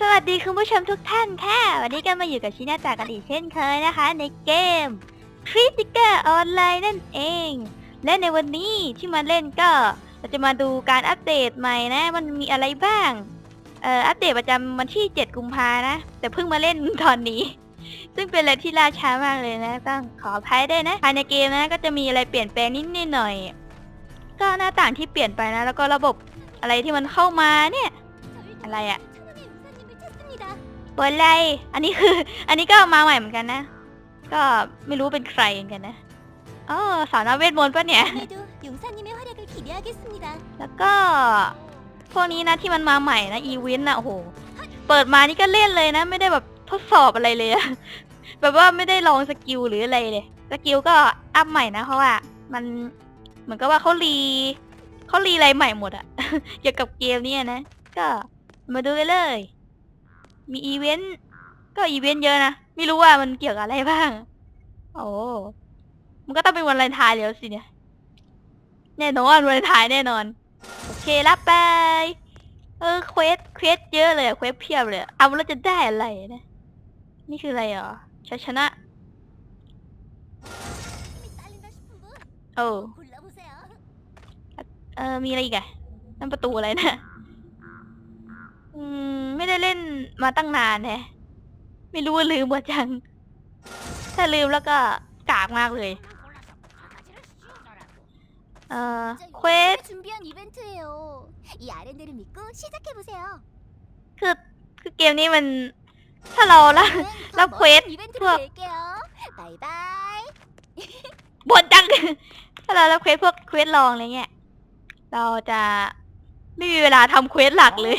สวัสดีคุณผู้ชมทุกท่านค่ะ วันนี้ก็มาอยู่กับชินาจากันอีกเช่นเคยนะคะ ในเกม Critical Online นั่นเอง และในวันนี้ที่มาเล่นก็เราจะมาดูการอัปเดตใหม่นะ มันมีอะไรบ้างเอ่ออัปเดตประจำวันที่ 7 กุมภานะ แต่เพิ่งมาเล่นตอนนี้ ซึ่งเป็นอะไรที่ล่าช้ามากเลยนะ ต้องขออภัยด้วยนะภายในเกมนะก็จะมีอะไรเปลี่ยนแปลงนิดนิดหน่อย ก็หน้าต่างที่เปลี่ยนไปนะ แล้วก็ระบบอะไรที่มันเข้ามาเนี่ย อะไรอะ เปิดเลย อันนี้คือ อันนี้ก็มาใหม่เหมือนกันนะ ก็ไม่รู้เป็นใครเหมือนกันนะอ๋อสาวนาเวทมนต์ปะเนี่ย แล้วก็ พวกนี้นะที่มันมาใหม่นะอีเวนต์นะโอ้โห เปิดมานี่ก็เล่นเลยนะ ไม่ได้แบบทดสอบอะไรเลย แบบว่าไม่ได้ลองสกิลหรืออะไรเลย สกิลก็อัพใหม่นะ เพราะว่ามันเหมือนกับว่าเขารีเขารีอะไรใหม่หมดอะเกี่ยวกับเกมนี้นะ ก็มาดูกันเลย มีอีเวนต์ก็อีเวนต์เยอะนะ ไม่รู้ว่ามันเกี่ยวกับอะไรบ้าง โอ้มันก็ต้องเป็นวันวันไทายแล้วสิเนี่ยแน่นอนวันไทายแน่นอน โอเคลับไป เออเควสเควสเยอะเลยเควสเพียบเลยเอาแล้วจะได้อะไรนะ นี่คืออะไรอ๋อชัยชนะโอ้เออมีอะไรอีกอะนั่นประตูอะไรนะ อืม ไม่ได้เล่น มาตั้งนานแฮะ ไม่รู้ว่าลืมหมดจัง ถ้าลืมแล้วก็กากมากเลย เออ 저 เควส 용사가 준비한 이벤트예요. 이 아랜드를 믿고 시작해 보세요. คือ คือเกมนี้มัน ถ้าเราละ 더 나 멋진 퀘스트 이벤트를 투어. 낼게요. 바이바이. บนจัง ถ้าเรารับเควสพวกเควสลองอะไรเงี้ย เราจะไม่มีเวลาทำเควสหลักเลย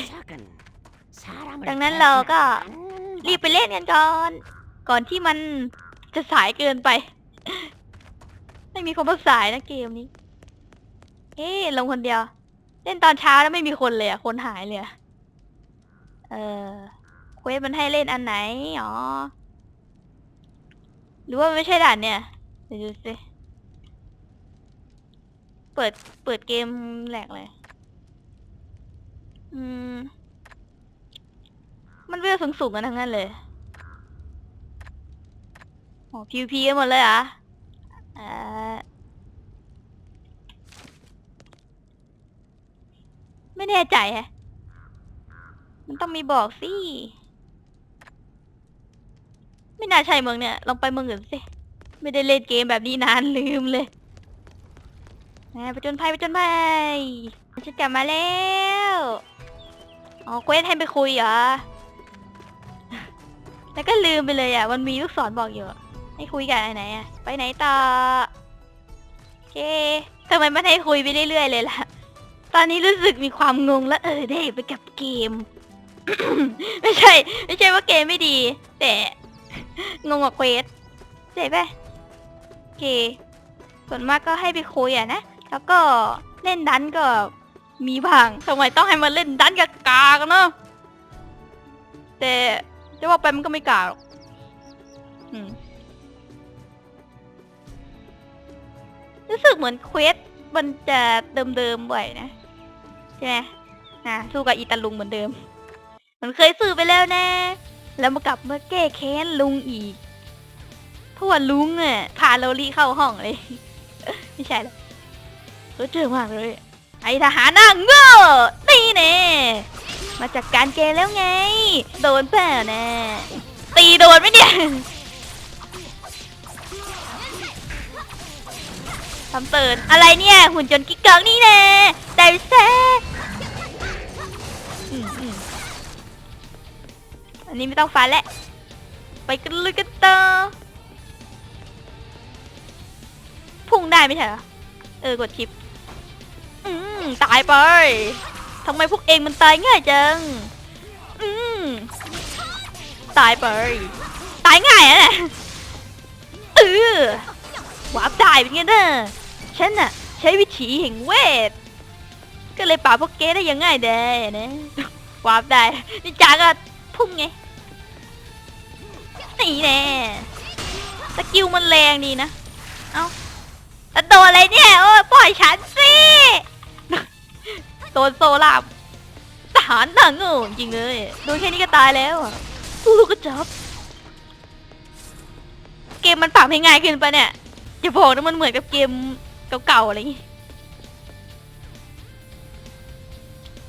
ดังนั้นเราก็รีบไปเล่นกันก่อน ก่อนที่มันจะสายเกินไป ไม่มีคนมาสายนะเกมนี้เฮ้ลงคนเดียว เล่นตอนเช้าแล้วไม่มีคนเลยอะคนหายเลยอะเออเควสมันให้เล่นอันไหนอ๋อหรือว่ามันไม่ใช่ด่านเนี่ยเดี๋ยวดูสิเปิดเปิดเกมแหลกเลย อืม มันเวลสูงสูงๆกันทั้งนั้นเลยโอ้พีพีกันหมดเลยเหรอะเออไม่แน่ใจแฮะ มันต้องมีบอกสิ ไม่น่าใช่เมืองเนี่ย ลองไปเมืองอื่นสิ ไม่ได้เล่นเกมแบบนี้นานลืมเลยแหมไปจนภัยไปจนภัยฉันกลับมาแล้ว อ๋อเควสให้ไปคุยเหรอ แล้วก็ลืมไปเลยอะ มันมีลูกศรบอกอยู่อะให้คุยกับไหนอะ ไปไหนต่อโอเคทำไมมันให้คุยไปเรื่อยๆเลยล่ะ ตอนนี้รู้สึกมีความงงแล้วเออได้ไปกับเกม ไม่ใช่ ไม่ใช่ว่าเกมไม่ดี แต่ งงกับเควสเจ็บปะโอเค ส่วนมากก็ให้ไปคุยอะนะ แล้วก็เล่นดันก็มีบางทำไมต้องให้มาเล่นดันกับกากันเนาะแต่ จะว่าไปมันก็ไม่กาหรอกอืมรู้สึกเหมือนเควสมันจะเดิมๆบ่อยนะใช่ไหมอะสู้กับอีตาลุงเหมือนเดิม มันเคยซื้อไปแล้วนะ แล้วมากลับมาแก้แค้นลุงอีกเพราะว่าลุงอะพาโรลี่เข้าห้องเลย ไม่ใช่หรอกเออเจอมากเลย ไอทหารหน้าโง่นี่แน่ มาจากการเกแล้วไง โดนเปล่านะ ตีโดนไหมเนี่ยทำเตือนอะไรเนี่ย หุ่นจนกิ๊กกังนี่แน่ได้แซ่อันนี้ไม่ต้องฟันแล้ว ไปกันเลยกันต่อพุ่งได้ไม่ใช่เหรอ เออกดชิป อืม ตายไป ทำไมพวกเองมันตายง่ายจัง อืมตายไป ตายง่ายอะเนี่ยเออวาร์ปได้เป็นไงเนอะฉันน่ะ ใช้วิถีแห่งเวท ก็เลยป่าบพวกเกได้อยังง่ายได้นะวาร์ปได้ นี่จาก็พุ่งไงนี่แน่สกิลมันแรงดีนะ เอ้าแล้วโดนอะไรเนี่ย โอ้ยปล่อยฉันสิ โดนโซลาบทหารหนังโง่จริงเลยโดนแค่นี้ก็ตายแล้วอะลูกก็จับเกมมันปรับให้ง่ายขึ้นปะเนี่ยอย่าบอกนะมันเหมือนกับเกมเก่าๆอะไรอย่างงี้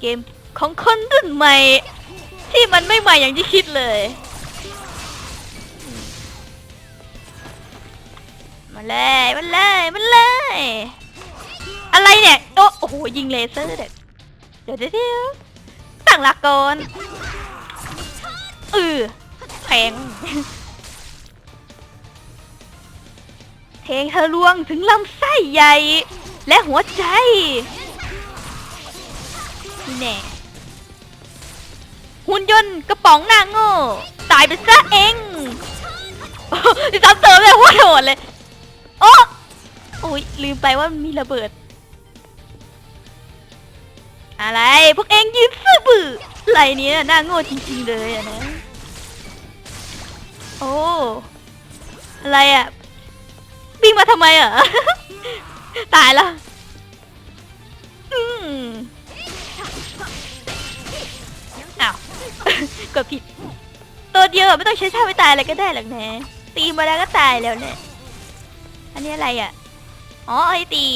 เกมของคนรุ่นใหม่ ที่มันไม่ใหม่อย่างที่คิดเลย มาเลยมาเลยมาเลย อะไรเนี่ย โอ้โอ้โหยิงเลเซอร์เด็ด เดี๋ยวเดี๋ยวตั้งหลักก่อนเออแทงเทงทะลวงถึงลำไส้ใหญ่ และหัวใจแน่หุ่นยนต์กระป๋องหนางโง่ตายไปซะเองโอ้ยซ้ำเติมเลยหัวโดดเลย โอ้โอ้ยลืมไปว่ามันมีระเบิด อะไรพวกเองยืนซื่อบื้อไรเนี้ยน่าโง่จริงๆเลยอะนะ โอ้ อะไรอะวิ่งมาทำไมอะ ตายล้วอืมอ้าว กดผิด ตัวเดียวไม่ต้องใช้ท่าไม่ตายอะไรก็ได้หรอกนะ ตีมาแล้วก็ตายแล้วเนี่ยอันนี้อะไรอะ อ๋อไอตี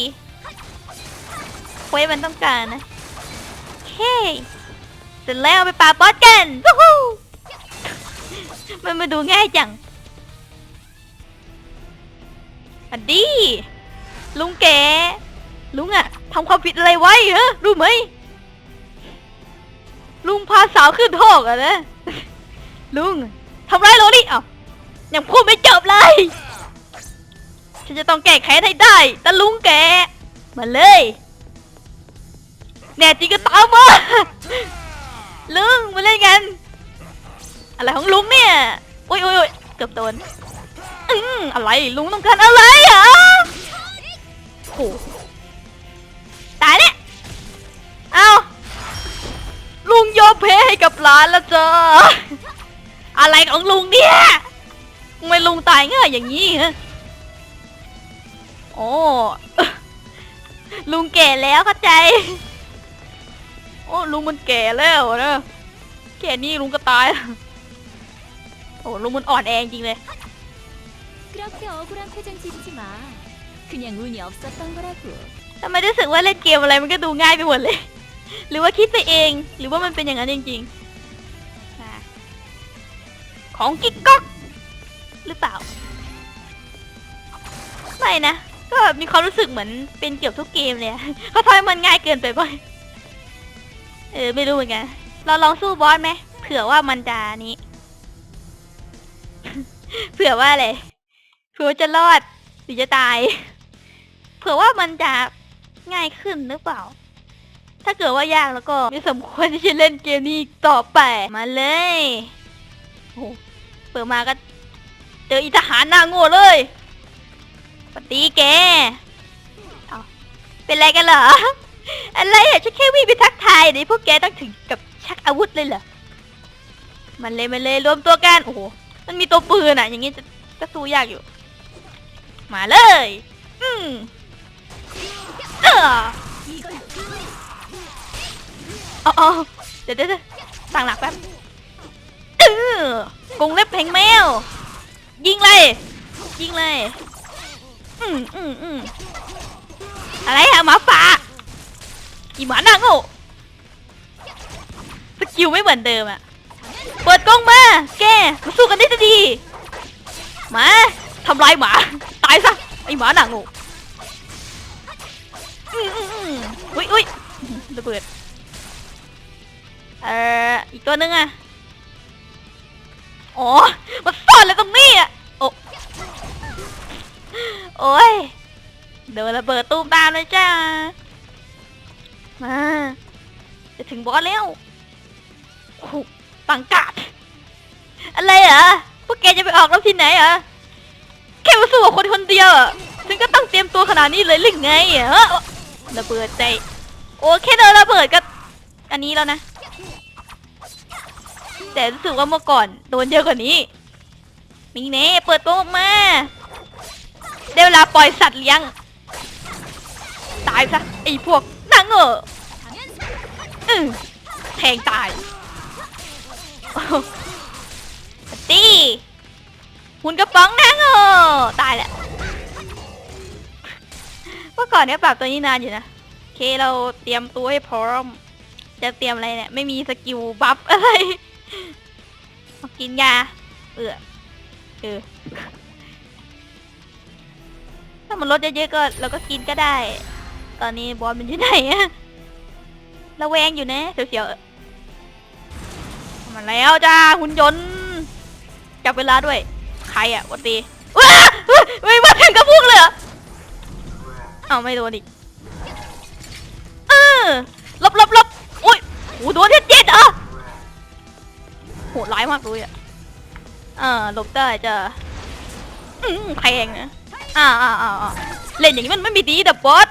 เควมันต้องการนะ เฮ้เสร็จแล้วไปปาบอสกันวู้ฮู้มันมาดูง่ายจังอันดีลุงแกลุงอะทำความผิดอะไรไว้เหรอรู้ไหมลุงพาสาวขึ้นหอกอะนะลุงทำไรายโรนี่อ้ายังพูดไม่จบเลยฉันจะต้องแก้แค้นให้ได้ตะลุงแกมาเลย แน่จริงก็ตามมาลุงมาเล่นกัน อะไรของลุงเนี่ยโอ้ยโอ้ยโอ้ยเกือบโดนอืมอะไรลุงต้องการอะไรอะโหตายแล้วเอาลุงยอมแพ้ให้กับหลานแล้วเจ้าอะไรของลุงเนี่ยทำไมลุงตายง่ายอย่างนี้ฮะโอ้ลุงแก่แล้วเข้าใจ โอ้ลุงมันแก่แล้วนะแก่นี่ลุงก็ตาย โอ้ลุงมันอ่อนแอจริงเลย 그렇게 억울한 표정 지르지 마. 그냥 운이 없었던 거라 고. ทำไมรู้สึกว่าเล่นเกมอะไรมันก็ดูง่ายไปหมดเลย หรือว่าคิดไปเอง หรือว่ามันเป็นอย่างนั้นจริงๆอะของกิ๊กก๊อกหรือเปล่า ไม่นะ ก็มีความรู้สึกเหมือนเป็นเกือบทุกเกมเลยอะ เขาทำให้มันง่ายเกินไปบ่อย เออไม่รู้เหมือนกัน เราลองสู้บอสไหมเผื่อว่ามันจะนี้ เผื่อว่าอะไรเผื่อว่าจะรอดหรือจะตาย เผื่อว่ามันจะง่ายขึ้นหรือเปล่า ถ้าเกิดว่ายากแล้วก็ไม่สมควรที่จะเล่นเกมนี้ต่อไปมาเลยโอ้เปิดมาก็เจออีทหารหน้าโง่เลยปฏิแก เอาเป็นไรกันเหรอ อะไรอะฉันแค่วิ่งไปทักทายนี่พวกแกต้องถึงกับชักอาวุธเลยเหรอ มันเลยมันเลยรวมตัวกัน โอ้โห มันมีตัวปืนอะ อย่างงี้จะจะสู้ยากอยู่ มาเลย อืมเออเอาเอเดี๋ยวเดี๋ยวตั้งหลักแป๊บเออกรงเล็บแผงแมว ยิงเลย ยิงเลย อืมอืมอืมอะไรอะหมาป่า อีหมาหนังโง่สกิลไม่เหมือนเดิมอะเปิดกล้องมา แกมาสู้กันได้จะดีมาทำลายหมา ตายซะไอหมาหนังโง่อื้อหืออุ้ยอุ้ยระเบิด เอ่อ อีกตัวนึงอะอ๋อ มันซ่อนเลยตรงนี้อะโอ้โอ้ยเดี๋ยวระเบิดตูมตามเลยจ้า มา จะถึงบอสแล้วโอ้โหปังกาดอะไรเหรอพวกแกจะไปออกรบที่ไหนเหรอแค่มาสู้กับคนคนเดียวอะฉันก็ต้องเตรียมตัวขนาดนี้เลยหรือไงเอ้อระเบิดใจ โอ้แค่โดนระเบิดก็ อันนี้แล้วนะ แต่รู้สึกว่าเมื่อก่อนโดนเยอะกว่านี้นี่เน่เปิดตัวออกมาได้เวลาปล่อยสัตว์เลี้ยง ตายซะไอ้พวก นางเอออืมแทงตายตีหุ่นกระป๋องนางโอตายแหละเมื่อก่อนเนี้ยปรับตัวนี้นานอยู่นะโอเคเราเตรียมตัวให้พร้อม จะเตรียมอะไรเนี่ยไม่มีสกิลบัฟอะไรกินยาเออเออถ้ามันลดเยอะๆก็เราก็กินก็ได้ ตอนนี้บอสมันอยู่ไหนอะระแวงอยู่นะเสียวๆมาแล้วจ้าหุ่นยนต์จับเวลาด้วย ใครอะวันตีว้าไม่มาถึงกระพุ้งเลยเอเอาไม่โดนอีกเออลบลบลบอุ้ยโหโดนที่เจ็ดเหรอโหดร้ายมากเลยอะเออลบได้จ้ะอืมแพงนะอ้าอ้าอ้าเล่นอย่างนี้มันไม่มีดีแต่บอส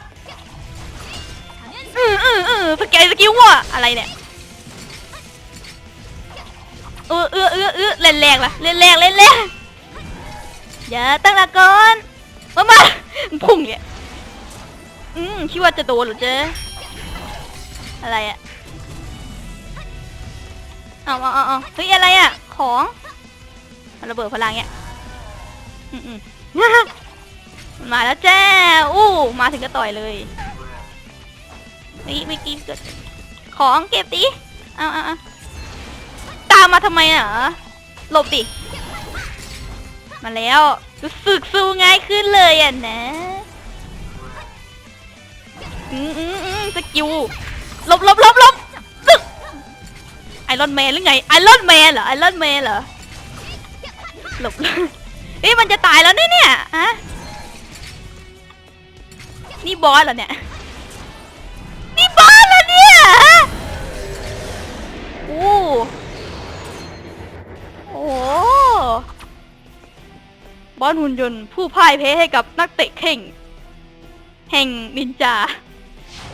อืออืออือสเกลสกิลว่ะอะไรเนี่ยเออเออเออเออเล่นแรงละเล่นแรงเล่นแรงอย่าตั้งหลักก่อนมามาพุ่งเนี่ยอืมคิดว่าจะโดนหรือเจ๊อะไรอะเอาเอาเอาเอเฮ้ยอะไรอะของมันระเบิดพลังเนี่ยอืมอืมมันมาแล้วแจ้อู้มาถึงก็ต่อยเลย นี่เมื่อกี้เกิดของเก็บดิเอาเอาเอาตามมาทำไมอะหลบดิ มาแล้วรู้สึกสู้ง่ายขึ้นเลยอะนะอืมอืมอืมสกิลหลบหลบหลบหลบตึกไอรอนแมนหรือไงไอรอนแมนเหรอไอรอนแมนเหรอหลบเฮ้ยมันจะตายแล้วเนี่ยเนี่ยฮะนี่บอสเหรอเนี่ย อ้โอ้บอสหุ่นยนต์ผู้พ่ายแพ้ให้กับนักเตะเข่ง แห่งนินจา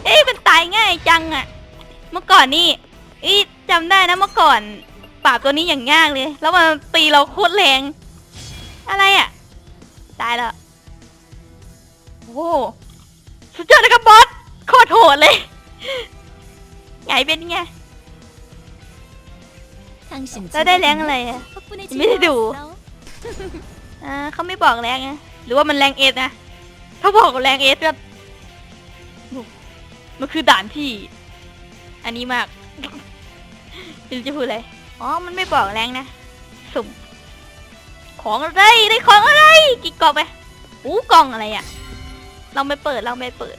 เอ๊ะมันตายง่ายจังอะเมื่อก่อนนี่อีจำได้นะเมื่อก่อนปราบตัวนี้อย่างยากเลย แล้วมันตีเราโคตรแรง อะไรอะตายแล้วโอ้สุดยอดเลยครับบอสโคตรโหดเลยไงเป็นไง แล้วได้แรงอะไรอะไม่ได้ดูเขาไม่บอกแรงไงหรือว่ามันแรงเอสนะเขาบอกแรงเอสแบบมันคือด่านที่ อันนี้มากไม่จะพูดอะไรอ๋อมันไม่บอกแรงนะสุ่มของอะไรได้ของอะไรกี่กล่องไปอู้กล่องอะไรอะเราไม่เปิดเราไม่เปิด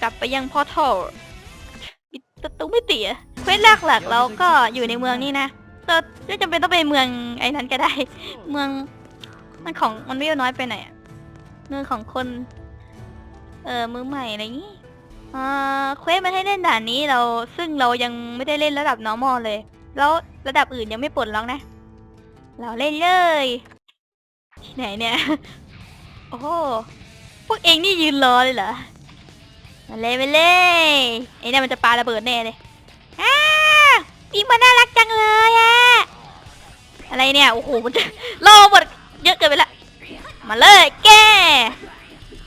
กลับไปยังพอทอลประตูไม่ตีอะ ควสหลักๆเราก็อยู่ในเมืองนี่นะเราไม่จำเป็นต้องไปเมืองไอ้นั้นก็ได้ เมืองมันของมันไม่น้อยไปไหนอะเมืองของคน เออมือใหม่อะไรอย่างงี้อ่าเควสมันให้เล่นด่านนี้เราซึ่งเรายังไม่ได้เล่นระดับ normal เลย แล้วระดับอื่นยังไม่ปลดล็อกนะ เราเล่นเลยที่ไหนเนี่ย โอ้โหพวกเองนี่ยืนรอเลยเหรอมาเลยมาเลยไอ้นี่มันจะปาระเบิดแน่เลย อ้าปีมันน่ารักจังเลยอะอะไรเนี่ย โอ้โหมันจะล่อหมดเยอะเกินไปละ มาเลยแก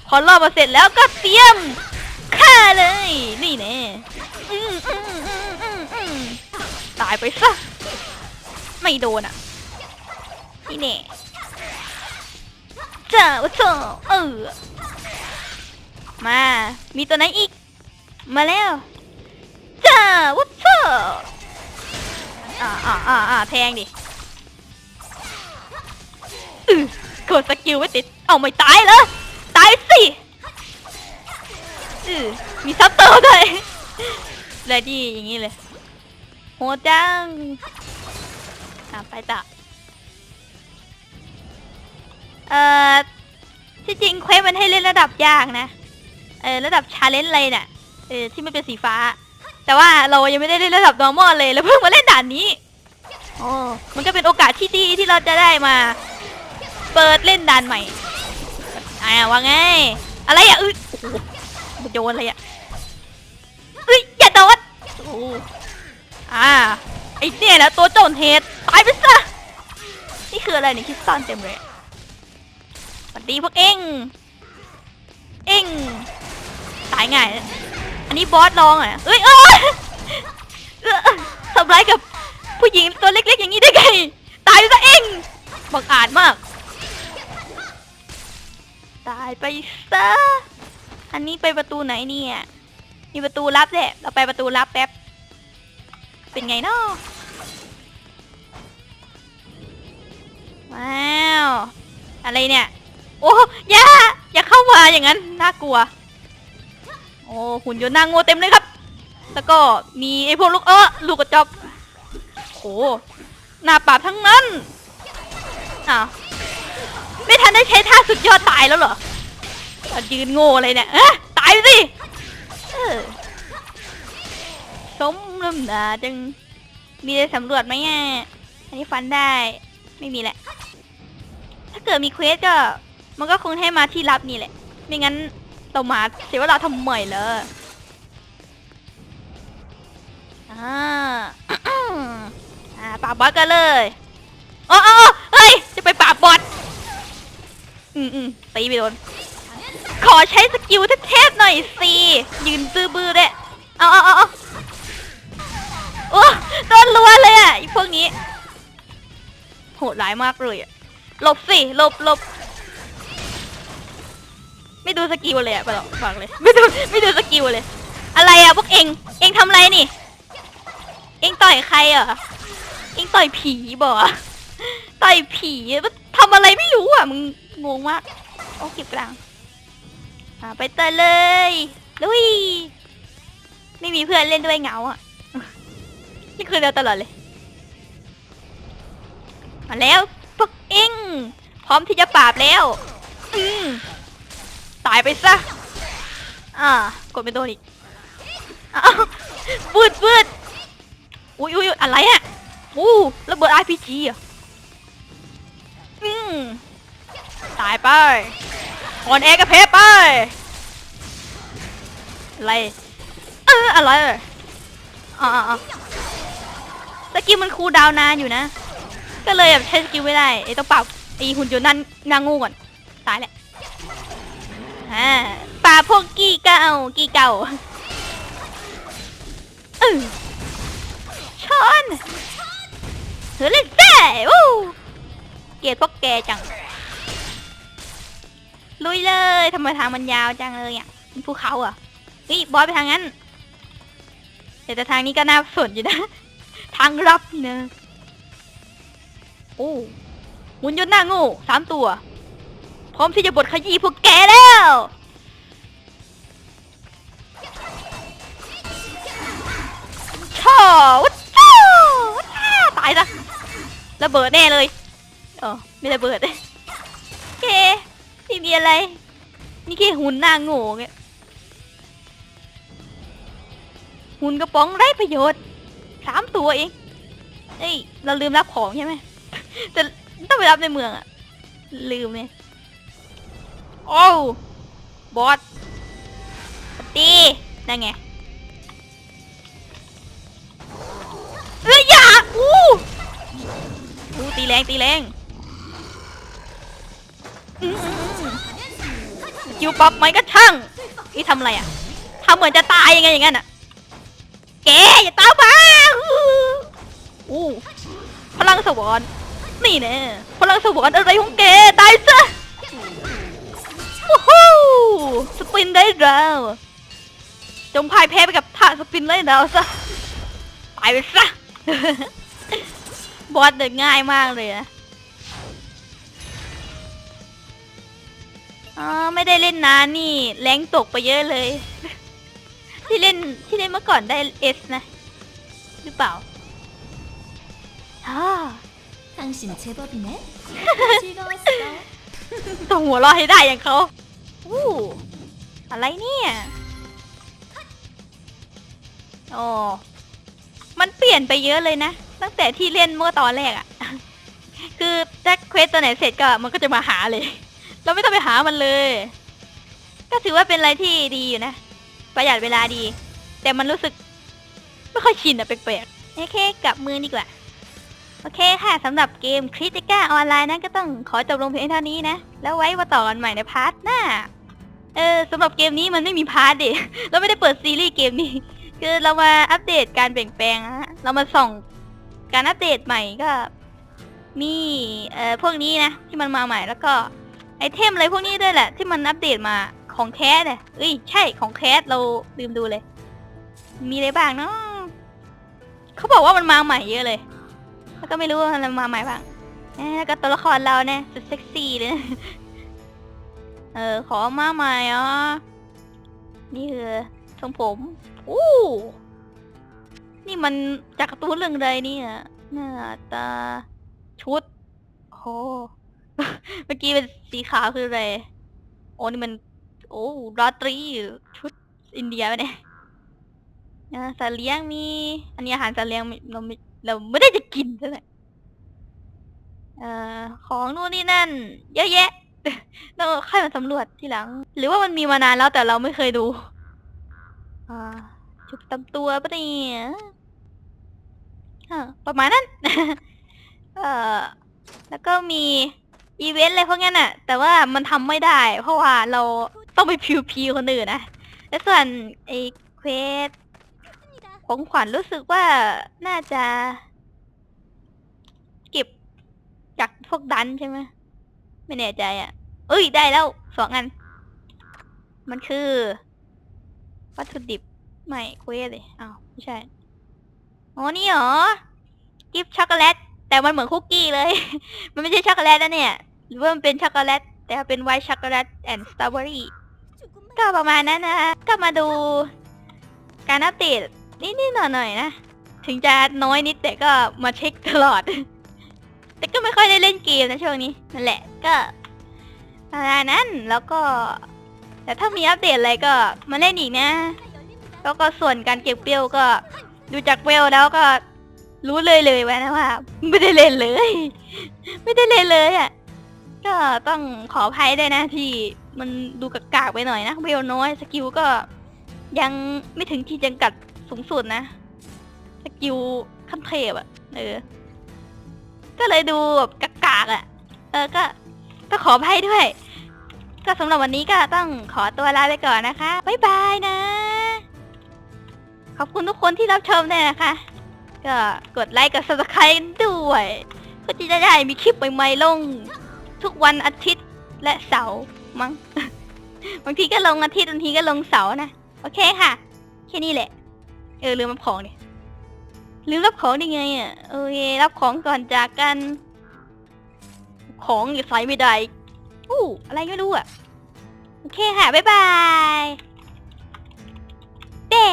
พอล่อมาเสร็จแล้วก็เตรียมฆ่าเลย นี่แน่อืมอืมอืมอืมอืมตายไปซะ ไม่โดนอะ นี่แน่จ้าวะโถเออ มา มีตัวไหนอีก มาแล้วจ้าวุ้ อ่าอ่าอ่าอ่าแทงดิอือกดสกิลไม่ติด เอาไม่ตายเหรอ ตายสิมีซับเตอร์ด้วยเลยดีอย่างนี้เลย โหจัง อะไปต่อเอ่อ ที่จริงเควสมันให้เล่นระดับยากนะ เออระดับชาเลนจ์อะไรน่ะเออที่มันเป็นสีฟ้า แต่ว่าเรายังไม่ได้เล่นระดับ normal เลยแล้วเพิ่งมาเล่นด่านนี้โอ้มันก็เป็นโอกาสที่ดีที่เราจะได้มา เปิดเล่นด่านใหม่อ่าว่าไง อะไรอะอุ้ยโอ้โหมันโยนอะไรอะเอ้ยอย่าโดนอู้อ่าไอ้เนี่ยนะตัวโจรเทสตายไปซะนี่คืออะไรเนี่ยคิดซ่อนเต็มเลยสวัสดีพวกเอ็งเอ็งตายง่าย อันนี้บอสลองอะเอ้ยเอ้ยเอ้อทำร้ายกับผู้หญิงตัวเล็ก ๆ อย่างนี้ได้ไง ตายซะเองบังอาจมาก ตายไปซะ อันนี้ไปประตูไหนเนี่ย มีประตูลับแหละ เราไปประตูลับแป๊บ เป็นไงเนาะว้าว อะไรเนี่ย โอ้ยอย่าอย่าเข้ามาอย่างนั้น น่ากลัว อ้หุ่นยนต์นางโง่เต็มเลยครับ แล้วก็มีไอ้พวกลูกเออลูกกระจอกโหหน้าปราบทั้งนั้นอ้าวไม่ทันได้ใช้ท่าสุดยอดตายแล้วเหรออะยืนโง่เลยเนี่ยเอ๊ะตายสิสมน้ำหนาจัง มีได้สำรวจไหมอะอันนี้ฟันได้ไม่มีแหละ ถ้าเกิดมีเควสก็ มันก็คงให้มาที่ลับนี่แหละ ไม่งั้น เรามาเสียเวลาทำไมเลยอ่าอ่าปราบบอสกันเลยอ๋ออ๋อเฮ้ย จะไปปราบบอสอืมอืมตีไปโดน ขอใช้สกิลเทพๆหน่อยสิยืนตื้อบื้อเลยเอาเอาเอาเอาโอ้โดนรัวเลยอะพวกนี้ โหดร้ายมากเลยอะหลบสิหลบหลบ ไม่ดูสกิลเลยอะไปหรอกฟังเลย ไม่ดูไม่ดูสกิลเลย อะไรอะพวกเองเองทำอะไรนี่ เองต่อยใครเหรอเองต่อยผีบอกอะต่อยผีมันทำอะไรไม่รู้อะมึงงงมากโอ้เก็บกลางอ่าไปเตยเลยลุยไม่มีเพื่อนเล่นด้วยเหงาอะนี่คือเดียวตลอดเลยมาแล้วพวกเองพร้อมที่จะปราบแล้ว อืม ตายไปซะ อ่ากดเป็นโดนอีกอ้าวปืดปืดอุ้ยอุ้ยอุ๊ยอะไรอะอู้ระเบิด RPG อะอืมตายไปอ่อนแอกระเพาะไป อะไร เอออะไรอ่อ่าอ่าอ่าสกิลมันคูลดาวนานอยู่นะ ก็เลยแบบใช้สกิลไม่ได้ไอ้ต้องเปรับไอ้หุ่นยนต์นั่นนางงูก่อน ตายแหละ อ่าป่าพวกกี้เก่ากี้เก่าเออชอนเฮ้ยเล่นแซ่วู้เกลียดพวกแกจัง ลุยเลยทำไมทางมันยาวจังเลยอะมันภูเขาอะเฮ้ยบอยไปทางนั้นแต่ทางนี้ก็น่าสนอยู่นะ ทางลับเนอะโอ้หุ่นยนต์หน้างูสามตัว ร้อมที่จะบดขยี้พวกแกแล้ว ชอวัดช่อวัดช่อตายซะระเบิดแน่เลยเออไม่ระเบิดเลยโอเคไม่มีอะไร นี่แค่หุ่นหน้าโง่เงี้ยหุ่นกระป๋องไร้ประโยชน์สามตัวเองเอ้ย เราลืมรับของใช่ไหมแต่ต้องไปรับในเมืองอะลืมเนี่ย โอ้บอสสวัสดีนั่นไงเอ้ยอย่าอู้อู้ตีแรงตีแรงคิวป๊อปไหมก็ช่างนี่ทำอะไรอะทำเหมือนจะตายยังไงอย่างนั้นอะแกอย่าตามมาอู้พลังสวรรค์นี่แน่พลังสวรรค์อะไรของแกตายซะ วู้ฮู้สปินได้แล้วจงพ่ายแพ้ไปกับท่าสปินได้แล้วซะตายไปซะ บอสเดินง่ายมากเลยนะอ๋อไม่ได้เล่นนานนี่แรงตกไปเยอะเลย ที่เล่นที่เล่นเมื่อก่อนได้เอสนะ หรือเปล่าฮ่า 당신 제법이네. 즐거웠어. ต้องหัวเราะให้ได้อย่างเขาอู้อะไรเนี่ยโอ้มันเปลี่ยนไปเยอะเลยนะ ตั้งแต่ที่เล่นเมื่อตอนแรกอะคือถ้าเควสตัวไหนเสร็จก็มันก็จะมาหาเลย เราไม่ต้องไปหามันเลย ก็ถือว่าเป็นอะไรที่ดีอยู่นะ ประหยัดเวลาดี แต่มันรู้สึก ไม่ค่อยชินอะแปลกๆโอเคกลับมือดีกว่า โอเคค่ะสำหรับเกมคริติก้าออนไลน์นั้นก็ต้องขอจบลงเพียงเท่านี้นะ แล้วไว้มาต่อกันใหม่ในพาร์ทหน้า เออสำหรับเกมนี้มันไม่มีพาร์ทดิเราไม่ได้เปิดซีรีส์เกมนี้ คือเรามาอัปเดตการเปลี่ยนแปลงฮะเรามาส่องการอัปเดตใหม่ก็มีเอ่อพวกนี้นะที่มันมาใหม่แล้วก็ไอเทมอะไรพวกนี้ด้วยแหละ ที่มันอัปเดตมาของแคสเนี่ยเอ้ยใช่ของแคสเราลืมดูเลย มีอะไรบ้างเนาะเขาบอกว่ามันมาใหม่เยอะเลย แล้วก็ไม่รู้ว่ามันมาใหม่บ้างแล้วก็ตัวละครเราเนี่ยสุดเซ็กซี่เลย เออ ขอมาใหม่อะนี่คือทรงผม อู้นี่มันจากการ์ตูนเรื่องใดเนี่ยหน้าตาชุดโอ้เมื่อกี้เป็นสีขาวคืออะไรโอ้นี่มัน โอ้ราตรีชุดอินเดียไปเนี่ยอ่าสัตว์เลี้ยงมี อันนี้อาหารสัตว์เลี้ยงไม่เราไม่ เราไม่ได้จะกินซะเลยเอ่อของนู่นนี่นั่น เยอะแยะ เราค่อยมาสำรวจทีหลัง หรือว่ามันมีมานานแล้วแต่เราไม่เคยดูอ่าจุดตำตัวปะเนี่ยอ่าประมาณนั้น เอ่อแล้วก็มีอีเวนต์อะไรพวกนั้นน่ะ แต่ว่ามันทำไม่ได้ เพราะว่าเราต้องไปพิวพีคนอื่นนะและส่วนไอ้เควส ของขวัญรู้สึกว่าน่าจะ เก็บจากพวกดันใช่ไหมไม่แน่ใจอะเอ้ยได้แล้วสองอัน มันคือ วัตถุดิบไม่เควสเลยอ้าวไม่ใช่อ๋อนี่เหรอกิฟช็อกโกแลต แต่มันเหมือนคุกกี้เลย มันไม่ใช่ช็อกโกแลตนะเนี่ย หรือว่ามันเป็นช็อกโกแลต แต่เป็นไวท์ช็อกโกแลตแอนด์สตรอเบอรี่ก็ประมาณนั้นนะคะก็มาดูการอัปเดต นิดๆหน่อยๆนะ ถึงจะน้อยนิดแต่ก็มาเช็คตลอด แต่ก็ไม่ค่อยได้เล่นเกมนะช่วงนี้นั่นแหละก็ประมาณนั้นแล้วก็ แต่ถ้ามีอัปเดตอะไรก็มาเล่นอีกนะ แล้วก็ส่วนการเก็บเปรี้ยวก็ดูจากเวลแล้วก็รู้เลยเลยไว้นะว่า ไม่ได้เล่นเลย ไม่ได้เล่นเลยอะก็ต้องขออภัยด้วยนะที่มันดูกากๆไปหน่อยนะเวลน้อยสกิลก็ยังไม่ถึงที่จำกัด สูงสุดนะสกิลขั้นเทพอะเออ ก็เลยดูแบบกากๆอะเออก็ก็ขออภัยด้วย ก็สำหรับวันนี้ก็ต้องขอตัวลาไปก่อนนะคะ บ๊ายบายนะ ขอบคุณทุกคนที่รับชมด้วยนะคะ ก็กดไลค์กด subscribe ด้วยเพื่อที่จะได้มีคลิปใหม่ๆลง ทุกวันอาทิตย์และเสาร์มั้ง บางทีก็ลงอาทิตย์บางทีก็ลงเสาร์นะ โอเคค่ะ แค่นี้แหละ เออลืมรับของนี่ลืมรับของได้ไงอะโอเครับของก่อนจากกัน ของอย่าใส่ไม่ได้อู้อะไรไม่รู้อะ โอเคค่ะ บ๊ายบายเด้